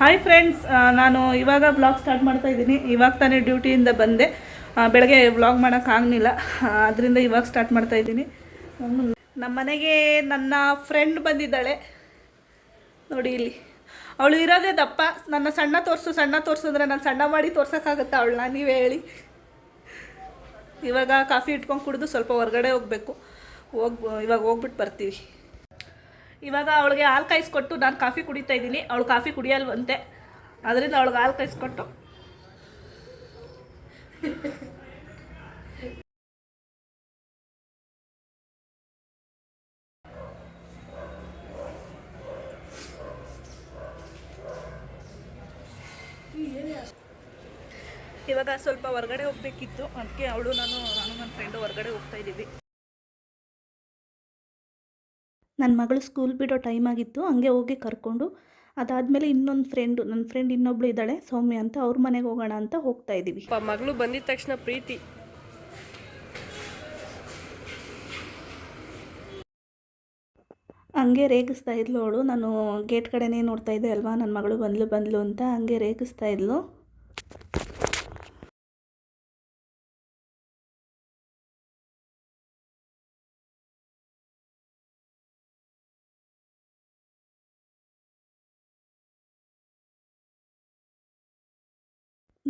Hi friends ನಾನು ಇವಾಗ blog start ಮಾಡ್ತಾ ಇದ್ದೀನಿ. ಇವಾಗ ತಾನೇ ಡ್ಯೂಟಿಯಿಂದ ಬಂದೆ. ಬೆಳಗ್ಗೆ ವ್ಲಾಗ್ ಮಾಡೋಕ್ಕಾಗಲಿಲ್ಲ ಅದರಿಂದ ಇವಾಗ ಸ್ಟಾರ್ಟ್ ಮಾಡ್ತಾ ಇದ್ದೀನಿ. ನಮ್ಮ ಮನೆಗೆ ನನ್ನ ಫ್ರೆಂಡ್ ಬಂದಿದ್ದಾಳೆ. ನೋಡಿ ಇಲ್ಲಿ. ಅವಳು ಇರೋದೇ ದಪ್ಪ. ನನ್ನ ಸಣ್ಣ ತೋರಿಸು ಸಣ್ಣ ತೋರಿಸು ಅಂದರೆ ನಾನು ಸಣ್ಣ ಮಾಡಿ ತೋರ್ಸೋಕ್ಕಾಗತ್ತಾ ಅವಳನ್ನ? ನೀವೇ ಹೇಳಿ. ಇವಾಗ ಕಾಫಿ ಇಟ್ಕೊಂಡು ಕುಡಿದು ಸ್ವಲ್ಪ ಹೊರಗಡೆ ಹೋಗಬೇಕು. ಹೋಗಿ, ಇವಾಗ ಹೋಗ್ಬಿಟ್ಟು ಬರ್ತೀವಿ. ಇವಾಗ ಅವಳಿಗೆ ಹಾಲು ಕಾಯಿಸ್ಕೊಟ್ಟು ನಾನು ಕಾಫಿ ಕುಡಿತಾ ಇದ್ದೀನಿ. ಅವಳು ಕಾಫಿ ಕುಡಿಯಲ್ವಂತೆ. ಅದರಿಂದ ಅವಳಿಗೆ ಹಾಲು ಕಾಯಿಸ್ಕೊಟ್ಟು. ಇವಾಗ ಸ್ವಲ್ಪ ಹೊರಗಡೆ ಹೋಗ್ಬೇಕಿತ್ತು. ಅದಕ್ಕೆ ಅವಳು, ನಾನು ನಾನು, ನನ್ನ ಫ್ರೆಂಡು ಹೊರಗಡೆ ಹೋಗ್ತಾ ಇದ್ದೀವಿ. ನನ್ನ ಮಗಳು ಸ್ಕೂಲ್ ಬಿಡೋ ಟೈಮ್ ಆಗಿತ್ತು ಹಂಗೆ ಹೋಗಿ ಕರ್ಕೊಂಡು ಅದಾದಮೇಲೆ ಇನ್ನೊಂದು ಫ್ರೆಂಡು ನನ್ನ ಫ್ರೆಂಡ್ ಇನ್ನೊಬ್ಳು ಇದ್ದಾಳೆ ಸೌಮ್ಯ ಅಂತ ಅವ್ರ ಮನೆಗೆ ಹೋಗೋಣ ಅಂತ ಹೋಗ್ತಾ ಇದ್ದೀವಿ ಮಗಳು ಬಂದಿದ ತಕ್ಷಣ ಪ್ರೀತಿ. ಹಂಗೆ ರೇಗಿಸ್ತಾ ಇದ್ಲು ಅವಳು. ನಾನು ಗೇಟ್ ಕಡೆನೇ ನೋಡ್ತಾ ಇದ್ದೆ ಅಲ್ವಾ ನನ್ನ ಮಗಳು ಬಂದ್ಲು ಬಂದ್ಲು ಅಂತ ಹಂಗೆ ರೇಗಿಸ್ತಾ ಇದ್ಲು.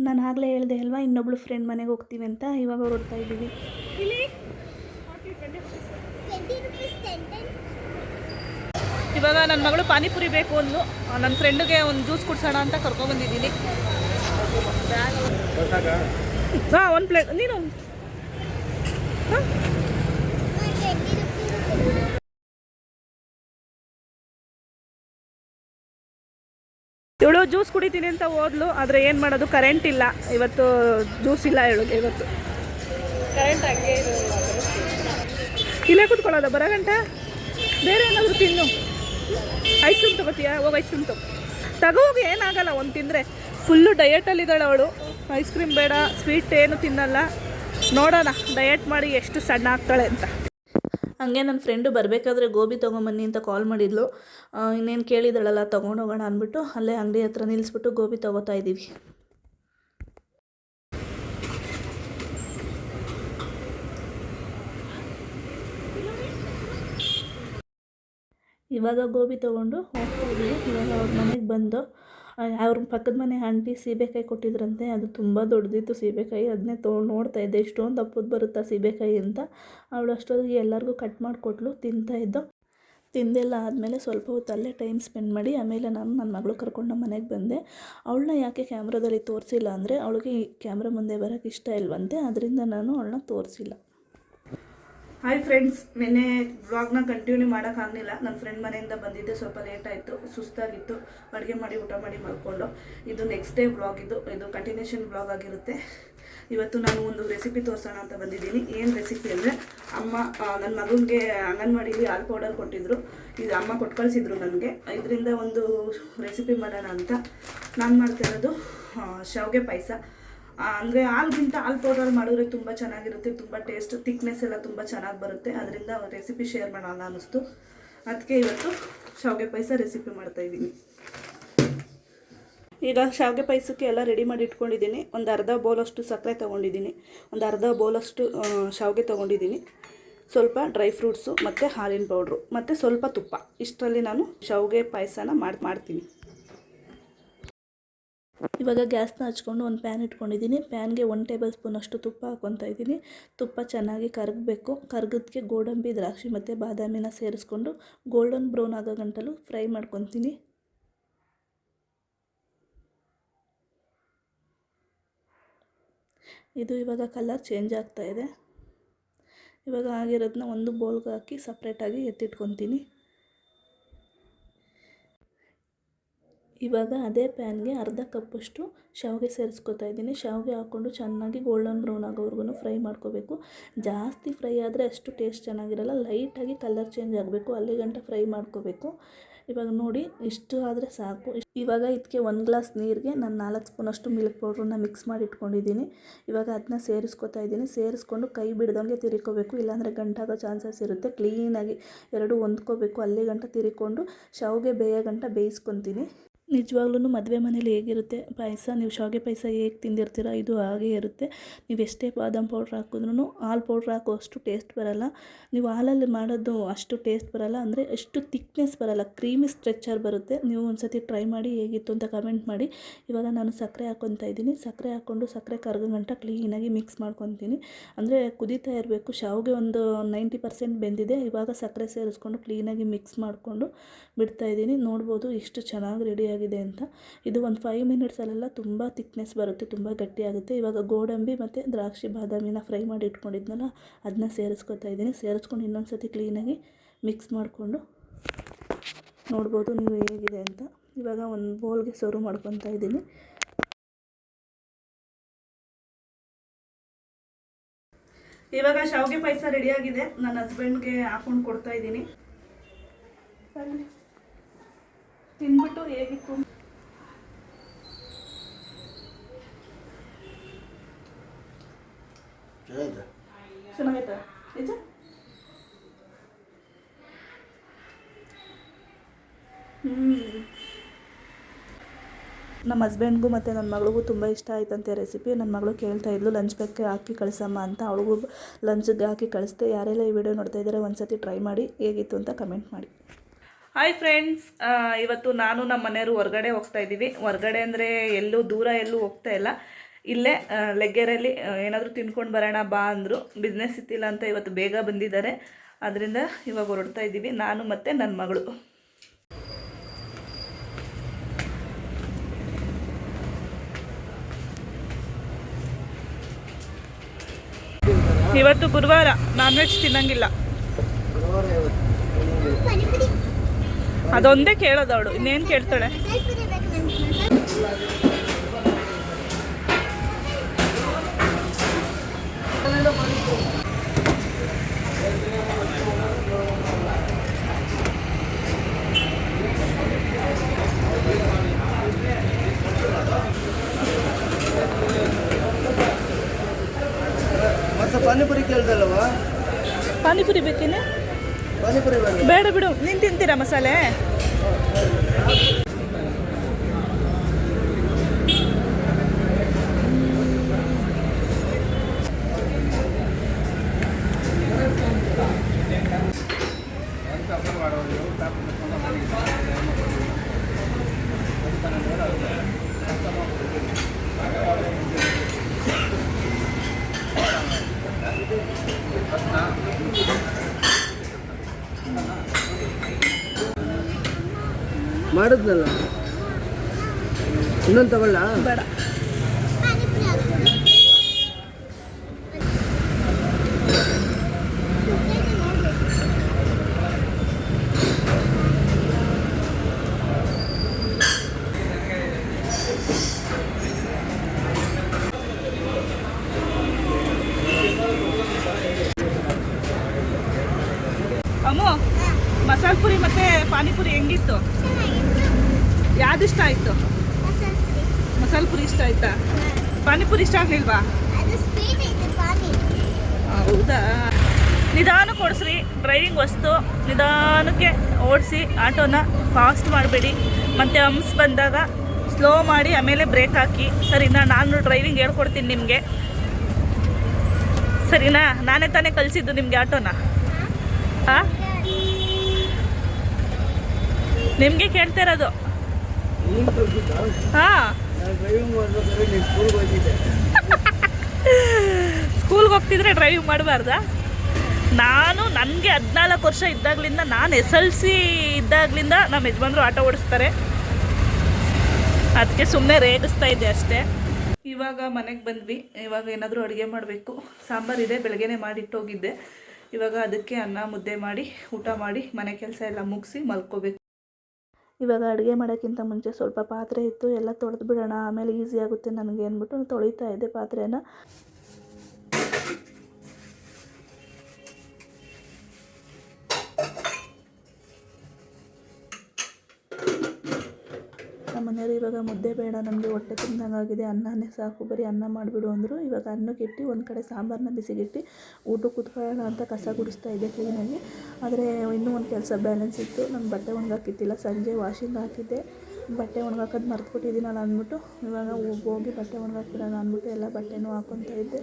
ನಾನು ಆಗಲೇ ಹೇಳಿದೆ ಅಲ್ವಾ ಇನ್ನೊಬ್ಳು ಫ್ರೆಂಡ್ ಮನೆಗೆ ಹೋಗ್ತೀವಿ ಅಂತ ಇವಾಗ ಹೊರಡ್ತಾ ಇದ್ದೀವಿ. ಇವಾಗ ನನ್ನ ಮಗಳು ಪಾನಿಪುರಿ ಬೇಕು ಅಂದ್ಲು. ನನ್ನ ಫ್ರೆಂಡ್ಗೆ ಒಂದು ಜ್ಯೂಸ್ ಕುಡ್ಸೋಣ ಅಂತ ಕರ್ಕೊಂಡ್ಬಂದಿದ್ದೀನಿ ಹಾಂ ಒಂದು ಪ್ಲೇಟ್ ನೀನು? ಹಾಂ? ಇವಳು ಜ್ಯೂಸ್ ಕುಡಿತೀನಿ ಅಂತ ಹೋದ್ಲು ಆದರೆ ಏನು ಮಾಡೋದು? ಕರೆಂಟ್ ಇಲ್ಲ. ಇವತ್ತು ಜ್ಯೂಸ್ ಇಲ್ಲ ಇವಳಿಗೆ ಇವತ್ತು. ಕರೆಂಟ್ ಹಂಗೆ ಇಲ್ಲೇ ಕುತ್ಕೊಳ್ಳೋದ? ಬರೋ ಗಂಟ? ಬೇರೆ ಏನಾದರೂ ತಿನ್ನು. ಐಸ್ ಕ್ರೀಮ್ ತಗೋತೀಯಾ? ಹೋಗಿ ಐಸ್ ಕ್ರೀಮ್ ತಗೋ. ತಗೋಗಿ ಏನಾಗಲ್ಲ ಒಂದು ತಿಂದರೆ. ಫುಲ್ಲು ಡಯಟಲ್ಲಿದ್ದಾಳೆ ಅವಳು. ಐಸ್ ಕ್ರೀಮ್ ಬೇಡ ಸ್ವೀಟ್ ಏನು ತಿನ್ನಲ್ಲ. ನೋಡೋಣ ಡಯಟ್ ಮಾಡಿ ಎಷ್ಟು ಸಣ್ಣ ಆಗ್ತಾಳೆ ಅಂತ. ಹಂಗೆ ನನ್ನ ಫ್ರೆಂಡು ಬರಬೇಕಾದ್ರೆ ಗೋಬಿ ತೊಗೊಂಬನ್ನಿ ಅಂತ ಕಾಲ್ ಮಾಡಿದ್ಲು. ಇನ್ನೇನು ಕೇಳಿದಳಲ್ಲ, ತೊಗೊಂಡೋಗೋಣ ಅಂದ್ಬಿಟ್ಟು ಅಲ್ಲೇ ಅಂಗಡಿ ಹತ್ರ ನಿಲ್ಲಿಸ್ಬಿಟ್ಟು ಗೋಬಿ ತೊಗೋತಾ ಇದ್ದೀವಿ ಇವಾಗ ಗೋಬಿ ತೊಗೊಂಡು ಹೋಗ್ತಾ ಇದ್ದೀವಿ ಇವಾಗ ಅವ್ರ ಮನೆಗೆ ಬಂದು ಅವ್ರ ಪಕ್ಕದ ಮನೆ ಆಂಟಿ ಸೀಬೆಕಾಯಿ ಕೊಟ್ಟಿದ್ರಂತೆ, ಅದು ತುಂಬ ದೊಡ್ಡದಿತ್ತು ಸೀಬೆಕಾಯಿ ಅದನ್ನೇ ತೋ, ನೋಡ್ತಾ ಇದ್ದೆ, ಇಷ್ಟೊಂದು ಅಪ್ಪದ ಬರುತ್ತಾ ಸೀಬೆಕಾಯಿ ಅಂತ. ಅವಳು ಅಷ್ಟೊತ್ತಿಗೆ ಎಲ್ಲರಿಗೂ ಕಟ್ ಮಾಡಿಕೊಟ್ಲು, ತಿಂತಾ ಇದ್ದು. ತಿಂದೆಲ್ಲ ಆದಮೇಲೆ ಸ್ವಲ್ಪ ಹೊತ್ತು ಅಲ್ಲೇ ಟೈಮ್ ಸ್ಪೆಂಡ್ ಮಾಡಿ, ಆಮೇಲೆ ನಾನು ನನ್ನ ಮಗಳು ಕರ್ಕೊಂಡು ಮನೆಗೆ ಬಂದೆ. ಅವಳನ್ನ ಯಾಕೆ ಕ್ಯಾಮ್ರಾದಲ್ಲಿ ತೋರಿಸಿಲ್ಲ ಅಂದರೆ, ಅವಳಿಗೆ ಕ್ಯಾಮ್ರಾ ಮುಂದೆ ಬರೋಕ್ಕೆ ಇಷ್ಟ ಇಲ್ವಂತೆ ಅದರಿಂದ ನಾನು ಅವಳನ್ನ ತೋರಿಸಿಲ್ಲ. ಹಾಯ್ ಫ್ರೆಂಡ್ಸ್ ನಿನ್ನೆ ವ್ಲಾಗ್ನ ಕಂಟಿನ್ಯೂ ಮಾಡೋಕ್ಕಾಗಲಿಲ್ಲ ನನ್ನ ಫ್ರೆಂಡ್ ಮನೆಯಿಂದ ಬಂದಿದ್ದೆ, ಸ್ವಲ್ಪ ಲೇಟ್ ಆಯಿತು, ಸುಸ್ತಾಗಿತ್ತು. ಅಡುಗೆ ಮಾಡಿ, ಊಟ ಮಾಡಿ ಮಾಡಿಕೊಂಡು ಇದು ನೆಕ್ಸ್ಟ್ ಡೇ ವ್ಲಾಗ್ ಇದು. ಇದು ಕಂಟಿನ್ಯೂಷನ್ ವ್ಲಾಗ್ ಆಗಿರುತ್ತೆ. ಇವತ್ತು ನಾನು ಒಂದು ರೆಸಿಪಿ ತೋರಿಸೋಣ ಅಂತ ಬಂದಿದ್ದೀನಿ. ಏನು ರೆಸಿಪಿ ಅಂದರೆ, ಅಮ್ಮ ನನ್ನ ಮಗನಿಗೆ ಅಂಗನವಾಡಿಲಿ ಹಾಲು ಪೌಡರ್ ಕೊಟ್ಟಿದ್ದರು ಇದು ಅಮ್ಮ ಕೊಟ್ಟು ಕಳಿಸಿದ್ರು ನನಗೆ. ಇದರಿಂದ ಒಂದು ರೆಸಿಪಿ ಮಾಡೋಣ ಅಂತ ನಾನು ಮಾಡ್ತಿರೋದು ಶಾವಿಗೆ ಪಾಯಸ. ಅಂದರೆ ಹಾಲ್ಗಿಂತ ಹಾಲು ಪೌಡರ್ ಮಾಡಿದ್ರೆ ತುಂಬ ಚೆನ್ನಾಗಿರುತ್ತೆ, ತುಂಬ ಟೇಸ್ಟ್ ಥಿಕ್ನೆಸ್ ಎಲ್ಲ ತುಂಬ ಚೆನ್ನಾಗಿ ಬರುತ್ತೆ. ಅದರಿಂದ ರೆಸಿಪಿ ಶೇರ್ ಮಾಡೋಣ ಅನ್ನಿಸ್ತು. ಅದಕ್ಕೆ ಇವತ್ತು ಶಾವಿಗೆ ಪಾಯಸ ರೆಸಿಪಿ ಮಾಡ್ತಾ ಇದ್ದೀನಿ. ಈಗ ಶಾವಿಗೆ ಪಾಯಸಕ್ಕೆ ಎಲ್ಲ ರೆಡಿ ಮಾಡಿ ಇಟ್ಕೊಂಡಿದ್ದೀನಿ. ಒಂದು ಅರ್ಧ ಬೌಲಷ್ಟು ಸಕ್ಕರೆ ತೊಗೊಂಡಿದ್ದೀನಿ. ಒಂದು ಅರ್ಧ ಬೌಲಷ್ಟು ಶಾವಿಗೆ ತೊಗೊಂಡಿದ್ದೀನಿ. ಸ್ವಲ್ಪ ಡ್ರೈ ಫ್ರೂಟ್ಸು ಮತ್ತು ಹಾಲಿನ ಪೌಡ್ರು ಮತ್ತು ಸ್ವಲ್ಪ ತುಪ್ಪ. ಇಷ್ಟರಲ್ಲಿ ನಾನು ಶಾವಿಗೆ ಪಾಯಸನ ಮಾಡಿ, ಮಾಡ್ತೀನಿ. ಇವಾಗ ಗ್ಯಾಸ್ನ ಹಚ್ಕೊಂಡು ಒಂದು ಪ್ಯಾನ್ ಇಟ್ಕೊಂಡಿದ್ದೀನಿ. ಪ್ಯಾನ್ಗೆ ಒನ್ ಟೇಬಲ್ ಸ್ಪೂನಷ್ಟು ತುಪ್ಪ ಹಾಕ್ಕೊತಾ ಇದ್ದೀನಿ. ತುಪ್ಪ ಚೆನ್ನಾಗಿ ಕರಗಬೇಕು. ಕರ್ಗದಕ್ಕೆ ಗೋಡಂಬಿ, ದ್ರಾಕ್ಷಿ ಮತ್ತು ಬಾದಾಮಿನ ಸೇರಿಸ್ಕೊಂಡು ಗೋಲ್ಡನ್ ಬ್ರೌನ್ ಆಗೋ ಗಂಟಲು ಫ್ರೈ ಮಾಡ್ಕೊತೀನಿ. ಇದು ಇವಾಗ ಕಲರ್ ಚೇಂಜ್ ಆಗ್ತಾ ಇದೆ. ಇವಾಗ ಆಗಿರೋದನ್ನ ಒಂದು ಬೌಲ್ಗೆ ಹಾಕಿ ಸಪ್ರೇಟಾಗಿ ಎತ್ತಿಟ್ಕೊತೀನಿ. ಇವಾಗ ಅದೇ ಪ್ಯಾನ್ಗೆ ಅರ್ಧ ಕಪ್ಪಷ್ಟು ಶಾವಿಗೆ ಸೇರಿಸ್ಕೊತಾ ಇದ್ದೀನಿ. ಶಾವಿಗೆ ಹಾಕ್ಕೊಂಡು ಚೆನ್ನಾಗಿ ಗೋಲ್ಡನ್ ಬ್ರೌನ್ ಆಗೋವರೆಗೂ ಫ್ರೈ ಮಾಡ್ಕೋಬೇಕು. ಜಾಸ್ತಿ ಫ್ರೈ ಆದರೆ ಅಷ್ಟು ಟೇಸ್ಟ್ ಚೆನ್ನಾಗಿರಲ್ಲ. ಲೈಟಾಗಿ ಕಲರ್ ಚೇಂಜ್ ಆಗಬೇಕು. ಅಲ್ಲಿ ಗಂಟ ಫ್ರೈ ಮಾಡ್ಕೋಬೇಕು. ಇವಾಗ ನೋಡಿ, ಇಷ್ಟು ಆದರೆ ಸಾಕು. ಇವಾಗ ಇದಕ್ಕೆ ಒಂದು ಗ್ಲಾಸ್ ನೀರಿಗೆ ನಾನು ನಾಲ್ಕು ಸ್ಪೂನಷ್ಟು ಮಿಲ್ಕ್ ಪೌಡ್ರನ್ನ ಮಿಕ್ಸ್ ಮಾಡಿ ಇಟ್ಕೊಂಡಿದ್ದೀನಿ. ಇವಾಗ ಅದನ್ನ ಸೇರಿಸ್ಕೊತಾ ಇದ್ದೀನಿ. ಸೇರಿಸ್ಕೊಂಡು ಕೈ ಬಿಡ್ದಂಗೆ ತಿರ್ಕೋಬೇಕು. ಇಲ್ಲಾಂದರೆ ಗಂಟಾಗೋ ಚಾನ್ಸಸ್ ಇರುತ್ತೆ. ಕ್ಲೀನಾಗಿ ಎರಡು ಹೊಂದ್ಕೋಬೇಕು. ಅಲ್ಲಿ ಗಂಟ ತಿರ್ಕೊಂಡು ಶಾವಿಗೆ ಬೇಯೋ ಗಂಟ ಬೇಯಿಸ್ಕೊತೀನಿ. ನಿಜವಾಗ್ಲೂ ಮದುವೆ ಮನೇಲಿ ಹೇಗಿರುತ್ತೆ? ಪಾಯಸ, ನೀವು ಶಾವಿಗೆ ಪಾಯಸ ಹೇಗೆ ತಿಂದಿರ್ತೀರ? ಇದು ಹಾಗೇ ಇರುತ್ತೆ. ನೀವು ಎಷ್ಟೇ ಬಾದಾಮ್ ಪೌಡ್ರ್ ಹಾಕಿದ್ರೂ ಹಾಲು ಪೌಡ್ರ್ ಹಾಕೋ ಅಷ್ಟು ಟೇಸ್ಟ್ ಬರೋಲ್ಲ. ನೀವು ಹಾಲಲ್ಲಿ ಮಾಡೋದು ಅಷ್ಟು ಟೇಸ್ಟ್ ಬರೋಲ್ಲ. ಅಂದರೆ ಅಷ್ಟು ತಿಕ್ನೆಸ್ ಬರಲ್ಲ. ಕ್ರೀಮಿ ಸ್ಟ್ರೆಚ್ಚರ್ ಬರುತ್ತೆ. ನೀವು ಒಂದು ಸತಿ ಟ್ರೈ ಮಾಡಿ ಹೇಗಿತ್ತು ಅಂತ ಕಮೆಂಟ್ ಮಾಡಿ. ಇವಾಗ ನಾನು ಸಕ್ಕರೆ ಹಾಕ್ಕೊತಾ ಇದ್ದೀನಿ. ಸಕ್ಕರೆ ಹಾಕ್ಕೊಂಡು ಸಕ್ಕರೆ ಕರ್ಗ ಗಂಟ ಕ್ಲೀನಾಗಿ ಮಿಕ್ಸ್ ಮಾಡ್ಕೊತೀನಿ. ಅಂದರೆ ಕುದೀತಾ ಇರಬೇಕು. ಶಾವಿಗೆ ಒಂದು ನೈಂಟಿ ಪರ್ಸೆಂಟ್ ಬೆಂದಿದೆ. ಇವಾಗ ಸಕ್ಕರೆ ಸೇರಿಸ್ಕೊಂಡು ಕ್ಲೀನಾಗಿ ಮಿಕ್ಸ್ ಮಾಡಿಕೊಂಡು ಬಿಡ್ತಾಯಿದ್ದೀನಿ ನೋಡ್ಬೋದು ಇಷ್ಟು ಚೆನ್ನಾಗಿ ರೆಡಿಯಾಗಿದೆ ಅಂತ. ಇದು ಒಂದು ಫೈವ್ ಮಿನಿಟ್ಸಲ್ಲೆಲ್ಲ ತುಂಬ ತಿಕ್ನೆಸ್ ಬರುತ್ತೆ, ತುಂಬ ಗಟ್ಟಿಯಾಗುತ್ತೆ. ಇವಾಗ ಗೋಡಂಬಿ ಮತ್ತು ದ್ರಾಕ್ಷಿ ಬಾದಾಮಿನ ಫ್ರೈ ಮಾಡಿ ಇಟ್ಕೊಂಡಿದ್ನಲ್ಲ ಅದನ್ನ ಸೇರಿಸ್ಕೊತಾ ಇದ್ದೀನಿ. ಸೇರಿಸ್ಕೊಂಡು ಇನ್ನೊಂದು ಸತಿ ಕ್ಲೀನಾಗಿ ಮಿಕ್ಸ್ ಮಾಡಿಕೊಂಡು ನೋಡ್ಬೋದು ನೀವು ಹೇಗಿದೆ ಅಂತ. ಇವಾಗ ಒಂದು ಬೌಲ್ಗೆ ಸರ್ವ್ ಮಾಡ್ಕೊತಾ ಇದ್ದೀನಿ. ಇವಾಗ ಶಾವಿಗೆ ಪಾಯಸ ರೆಡಿಯಾಗಿದೆ ನನ್ನ ಹಸ್ಬೆಂಡ್ಗೆ ಹಾಕೊಂಡು ಕೊಡ್ತಾ ಇದ್ದೀನಿ. ತಿಂದ್ಬಿಟ್ಟು ಹೇಗಿತ್ತು ಚೆನ್ನಾಗೈತಾ? ನಿಜ? ನಮ್ಮ ಹಸ್ಬೆಂಡ್ಗೂ ಮತ್ತು ನನ್ನ ಮಗಳಿಗೂ ತುಂಬ ಇಷ್ಟ ಆಯ್ತಂತೆ ರೆಸಿಪಿ. ನನ್ನ ಮಗಳು ಕೇಳ್ತಾ ಇದ್ಲು ಲಂಚ್ ಬ್ಯಾಗ್ಗೆ ಹಾಕಿ ಕಳಿಸಮ್ಮ ಅಂತ. ಅವಳಿಗೂ ಲಂಚ್ಗೆ ಹಾಕಿ ಕಳಿಸ್ದೆ. ಯಾರೆಲ್ಲ ಈ ವಿಡಿಯೋ ನೋಡ್ತಾ ಇದ್ದಾರೆ ಒಂದು ಸತಿ ಟ್ರೈ ಮಾಡಿ. ಹೇಗಿತ್ತು ಅಂತ ಕಮೆಂಟ್ ಮಾಡಿ. ಹಾಯ್ ಫ್ರೆಂಡ್ಸ್ ಇವತ್ತು ನಾನು ನಮ್ಮ ಮನೆಯವರು ಹೊರಗಡೆ ಹೋಗ್ತಾ ಇದ್ದೀವಿ. ಹೊರಗಡೆ ಅಂದರೆ ಎಲ್ಲೂ ದೂರ ಎಲ್ಲೂ ಹೋಗ್ತಾ ಇಲ್ಲ. ಇಲ್ಲೇ ಲೆಗ್ಗೆರೆಯಲ್ಲಿ ಏನಾದರೂ ತಿನ್ಕೊಂಡು ಬರೋಣ ಬಾ ಅಂದರು. ಬಿಸ್ನೆಸ್ ಇತ್ತಿಲ್ಲ ಅಂತ ಇವತ್ತು ಬೇಗ ಬಂದಿದ್ದಾರೆ. ಅದರಿಂದ ಇವಾಗ ಹೊರಡ್ತಾ ಇದ್ದೀವಿ. ನಾನು ಮತ್ತು ನನ್ನ ಮಗಳು. ಇವತ್ತು ಗುರುವಾರ ನಾನ್ ವೆಜ್ ತಿನ್ನಂಗಿಲ್ಲ ಅದೊಂದೇ ಕೇಳೋದು ಅವಳು. ಇನ್ನೇನು ಕೇಳ್ತಾಳೆ? मेरा मसाला है। ಮಾಡಿದ್ನಲ್ಲ? ಇನ್ನೊಂದು ತಗೊಳ್ಳ? ಬೇಡ ಅಮ್ಮು ಮಸಾಲೆ ಪುರಿ ಮತ್ತೆ ಪಾನಿಪುರಿ ಹೆಂಗಿತ್ತು ಯಾವ್ದು ಇಷ್ಟ ಆಯ್ತು ಮಸಾಲೆ ಪುರಿ ಇಷ್ಟ ಆಯ್ತಾ ಪಾನಿಪುರಿ ಇಷ್ಟ ಆಗ್ಲಿಲ್ವಾ? ಹೌದಾ? ನಿಧಾನಕ್ಕೆ ಓಡಿಸ್ರಿ ಡ್ರೈವಿಂಗ್ ವಸ್ತು ನಿಧಾನಕ್ಕೆ ಓಡಿಸಿ ಆಟೋನ ಫಾಸ್ಟ್ ಮಾಡಬೇಡಿ. ಮತ್ತು ಹಂಸ್ ಬಂದಾಗ ಸ್ಲೋ ಮಾಡಿ ಆಮೇಲೆ ಬ್ರೇಕ್ ಹಾಕಿ. ಸರಿನಾ? ನಾನು ಡ್ರೈವಿಂಗ್ ಹೇಳ್ಕೊಡ್ತೀನಿ ನಿಮಗೆ. ಸರಿನಾ? ನಾನೇ ತಾನೇ ಕಲಿಸಿದ್ದು ನಿಮಗೆ ಆಟೋನ? ಹಾಂ? ನಿಮಗೆ ಕೇಳ್ತಾ ಇರೋದು? ಹಾಂ ನಾನು ಡ್ರೈವಿಂಗ್ ಮಾಡ್ಬೇಕಾದ್ರೆ ನೀನು ಸ್ಕೂಲ್ಗೆ ಹೋಗಿದ್ದೆ ಹೋಗ್ತಿದ್ರೆ ಡ್ರೈವಿಂಗ್ ಮಾಡಬಾರ್ದಾ? ನಾನು ನನಗೆ ಹದಿನಾಲ್ಕು ವರ್ಷ ಇದ್ದಾಗಲಿಂದ, ನಾನು ಎಸ್ ಎಲ್ ಸಿ ಇದ್ದಾಗಲಿಂದ ನಮ್ಮ ಯಜಮಾನ್ರು ಆಟೋ ಓಡಿಸ್ತಾರೆ. ಅದಕ್ಕೆ ಸುಮ್ಮನೆ ರೇಗಿಸ್ತಾ ಇದ್ದೆ ಅಷ್ಟೇ. ಇವಾಗ ಮನೆಗೆ ಬಂದ್ವಿ. ಇವಾಗ ಏನಾದರೂ ಅಡುಗೆ ಮಾಡಬೇಕು. ಸಾಂಬಾರಿದೆ ಬೆಳಗ್ಗೆನೇ ಮಾಡಿಟ್ಟೋಗಿದ್ದೆ. ಇವಾಗ ಅದಕ್ಕೆ ಅನ್ನ, ಮುದ್ದೆ ಮಾಡಿ, ಊಟ ಮಾಡಿ, ಮನೆ ಕೆಲಸ ಎಲ್ಲ ಮುಗಿಸಿ ಮಲ್ಕೋಬೇಕು. ಇವಾಗ ಅಡುಗೆ ಮಾಡೋಕ್ಕಿಂತ ಮುಂಚೆ ಸ್ವಲ್ಪ ಪಾತ್ರೆ ಇತ್ತು, ಎಲ್ಲ ತೊಳೆದು ಬಿಡೋಣ ಆಮೇಲೆ ಈಸಿ ಆಗುತ್ತೆ ನನಗೆ ಅಂದ್ಬಿಟ್ಟು ತೊಳಿತಾ ಇದ್ದೆ ಪಾತ್ರೆನ. ಮನೆಯವರು ಇವಾಗ ಮುದ್ದೆ ಬೇಡ, ನಮಗೆ ಹೊಟ್ಟೆ ತುಂಬ್ದಂಗಾಗಿದೆ, ಅನ್ನನೇ ಸಾಕು, ಬರೀ ಅನ್ನ ಮಾಡಿಬಿಡು ಅಂದರು. ಇವಾಗ ಅನ್ನಕ್ಕಿಟ್ಟು ಒಂದು ಕಡೆ ಸಾಂಬಾರನ್ನ ಬಿಸಿಗಿಟ್ಟು ಊಟಕ್ಕೆ ಕುತ್ಕೊಳ್ಳೋಣ ಅಂತ ಕಸ ಗುಡಿಸ್ತಾ ಇದ್ದೆ ಕ್ಲೀನಾಗಿ. ಆದರೆ ಇನ್ನೂ ಒಂದು ಕೆಲಸ ಬ್ಯಾಲೆನ್ಸ್ ಇತ್ತು. ನನ್ನ ಬಟ್ಟೆ ಒಣಗಾಕಿತ್ತಿಲ್ಲ ಸಂಜೆ ವಾಷಿಂಗ್ ಹಾಕಿದ್ದೆ. ಬಟ್ಟೆ ಒಣಗಾಕೋದು ಮರ್ತ್ಬಿಟ್ಟಿದ್ದೀನಲ್ಲ ಅಂದ್ಬಿಟ್ಟು, ಇವಾಗ ಹೋಗಿ ಬಟ್ಟೆ ಒಣಗಾಕ್ಬಿಡೋಣ ಅಂದ್ಬಿಟ್ಟು ಎಲ್ಲ ಬಟ್ಟೆನೂ ಹಾಕ್ಕೊತಾ ಇದ್ದೆ.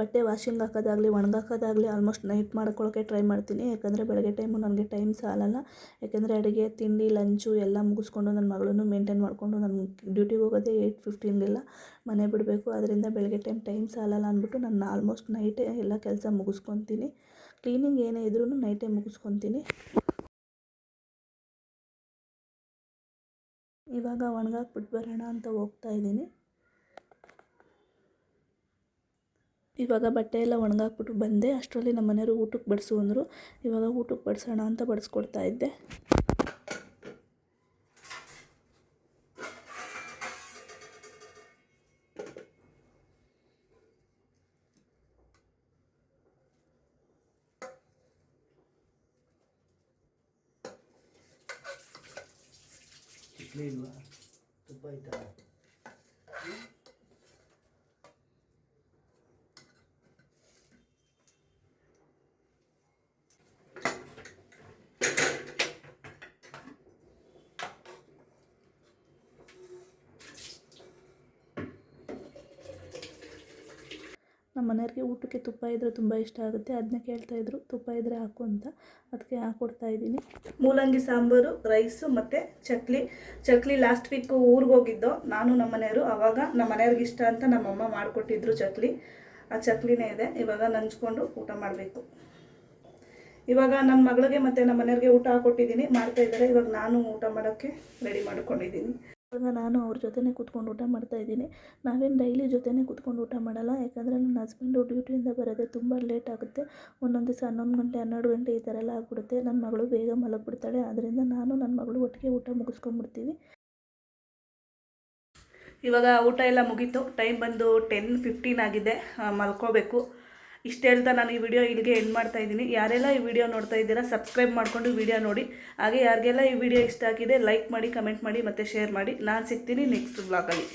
ಬಟ್ಟೆ ವಾಷಿಂಗ್ ಹಾಕೋದಾಗಲಿ, ಒಣಗಾಕೋದಾಗಲಿ ಆಲ್ಮೋಸ್ಟ್ ನೈಟ್ ಮಾಡ್ಕೊಳ್ಳೋಕ್ಕೆ ಟ್ರೈ ಮಾಡ್ತೀನಿ. ಯಾಕಂದರೆ ಬೆಳಗ್ಗೆ ಟೈಮು ನನಗೆ ಟೈಮ್ ಸಾಲಲ್ಲ. ಯಾಕೆಂದರೆ ಅಡುಗೆ, ತಿಂಡಿ ಲಂಚು ಎಲ್ಲ ಮುಗಿಸ್ಕೊಂಡು ನನ್ನ ಮಗಳನ್ನು ಮೇಂಟೈನ್ ಮಾಡಿಕೊಂಡು ನನ್ನ ಡ್ಯೂಟಿಗೆ ಹೋಗೋದೇ ಏಯ್ಟ್ ಫಿಫ್ಟೀನ್ಗೆಲ್ಲ ಮನೆ ಬಿಡಬೇಕು. ಅದರಿಂದ ಬೆಳಗ್ಗೆ ಟೈಮ್ ಟೈಮ್ ಸಾಲಲ್ಲ ಅಂದ್ಬಿಟ್ಟು ನಾನು ಆಲ್ಮೋಸ್ಟ್ ನೈಟೇ ಎಲ್ಲ ಕೆಲಸ ಮುಗಿಸ್ಕೊತೀನಿ. ಕ್ಲೀನಿಂಗ್ ಏನೇ ಇದ್ರೂ ನೈಟೇ ಮುಗಿಸ್ಕೊತೀನಿ. ಇವಾಗ ಒಣಗಾಕ್ಬಿಟ್ಟು ಬರೋಣ ಅಂತ ಹೋಗ್ತಾ ಇದ್ದೀನಿ. ಇವಾಗ ಬಟ್ಟೆ ಎಲ್ಲ ಒಣಗಾಕ್ಬಿಟ್ಟು ಬಂದೆ. ಅಷ್ಟರಲ್ಲಿ ನಮ್ಮ ಮನೆಯವರು ಊಟಕ್ಕೆ ಬಡಿಸು ಅಂದರು. ಇವಾಗ ಊಟಕ್ಕೆ ಬಡಿಸೋಣ ಅಂತ ಬಡಿಸ್ಕೊಡ್ತಾ ಇದ್ದೆ. ತುಪ್ಪ ಆಯ್ತಾ ನಮ್ಮ ಮನೆಯವ್ರಿಗೆ ಊಟಕ್ಕೆ ತುಪ್ಪ ಇದ್ದರೆ ತುಂಬ ಇಷ್ಟ ಆಗುತ್ತೆ. ಅದನ್ನೇ ಕೇಳ್ತಾಯಿದ್ರು ತುಪ್ಪ ಇದ್ದರೆ ಹಾಕು ಅಂತ. ಅದಕ್ಕೆ ಹಾಕ್ಕೊಡ್ತಾ ಇದ್ದೀನಿ. ಮೂಲಂಗಿ, ಸಾಂಬಾರು, ರೈಸು ಮತ್ತು ಚಕ್ಲಿ. ಚಕ್ಲಿ ಲಾಸ್ಟ್ ವೀಕು ಊರಿಗೆ ಹೋಗಿದ್ದೋ, ನಾನು ನಮ್ಮ ಮನೆಯವರು. ಆವಾಗ ನಮ್ಮ ಮನೆಯವ್ರಿಗೆ ಇಷ್ಟ ಅಂತ ನಮ್ಮಮ್ಮ ಮಾಡಿಕೊಟ್ಟಿದ್ರು ಚಕ್ಲಿ. ಆ ಚಕ್ಲಿನೇ ಇದೆ. ಇವಾಗ ನಂಚ್ಕೊಂಡು ಊಟ ಮಾಡಬೇಕು. ಇವಾಗ ನನ್ನ ಮಗಳಿಗೆ ಮತ್ತು ನಮ್ಮ ಮನೆಯವ್ರಿಗೆ ಊಟ ಹಾಕ್ಕೊಟ್ಟಿದ್ದೀನಿ ಮಾಡ್ತಾ ಇದ್ದಾರೆ. ಇವಾಗ ನಾನು ಊಟ ಮಾಡೋಕ್ಕೆ ರೆಡಿ ಮಾಡ್ಕೊಂಡಿದ್ದೀನಿ. ಇವಾಗ ನಾನು ಅವ್ರ ಜೊತೆನೇ ಕೂತ್ಕೊಂಡು ಊಟ ಮಾಡ್ತಾ ಇದ್ದೀನಿ. ನಾವೇನು ಡೈಲಿ ಜೊತೆನೇ ಕೂತ್ಕೊಂಡು ಊಟ ಮಾಡಲ್ಲ. ಯಾಕಂದರೆ ನನ್ನ ಹಸ್ಬೆಂಡು ಡ್ಯೂಟಿಯಿಂದ ಬರೋದೇ ತುಂಬ ಲೇಟ್ ಆಗುತ್ತೆ. ಒಂದೊಂದು ದಿವಸ ಹನ್ನೊಂದು ಗಂಟೆ, ಹನ್ನೆರಡು ಗಂಟೆ ಈ ಥರ ಎಲ್ಲ ಆಗ್ಬಿಡುತ್ತೆ. ನನ್ನ ಮಗಳು ಬೇಗ ಮಲಗಿಬಿಡ್ತಾಳೆ. ಆದ್ದರಿಂದ ನಾನು ನನ್ನ ಮಗಳು ಒಟ್ಟಿಗೆ ಊಟ ಮುಗಿಸ್ಕೊಂಬಿಡ್ತೀವಿ ಇವಾಗ ಊಟ ಎಲ್ಲ ಮುಗೀತು. ಟೈಮ್ ಬಂದು ಟೆನ್ ಫಿಫ್ಟೀನ್ ಆಗಿದೆ. ಮಲ್ಕೋಬೇಕು. ಇಷ್ಟು ಹೇಳ್ತಾ ನಾನು ಈ ವಿಡಿಯೋ ಇಲ್ಲಿಗೆ ಎಂಡ್ ಮಾಡ್ತಾ ಇದ್ದೀನಿ. ಯಾರೆಲ್ಲ ಈ ವಿಡಿಯೋ ನೋಡ್ತಾ ಇದ್ದೀರಾ ಸಬ್ಸ್ಕ್ರೈಬ್ ಮಾಡಿಕೊಂಡು ವಿಡಿಯೋ ನೋಡಿ. ಹಾಗೆ ಯಾರಿಗೆಲ್ಲ ಈ ವಿಡಿಯೋ ಇಷ್ಟ ಆಗಿದೆ ಲೈಕ್ ಮಾಡಿ ಕಮೆಂಟ್ ಮಾಡಿ ಮತ್ತು ಶೇರ್ ಮಾಡಿ. ನಾನು ಸಿಗ್ತೀನಿ ನೆಕ್ಸ್ಟ್ ಬ್ಲಾಗಲ್ಲಿ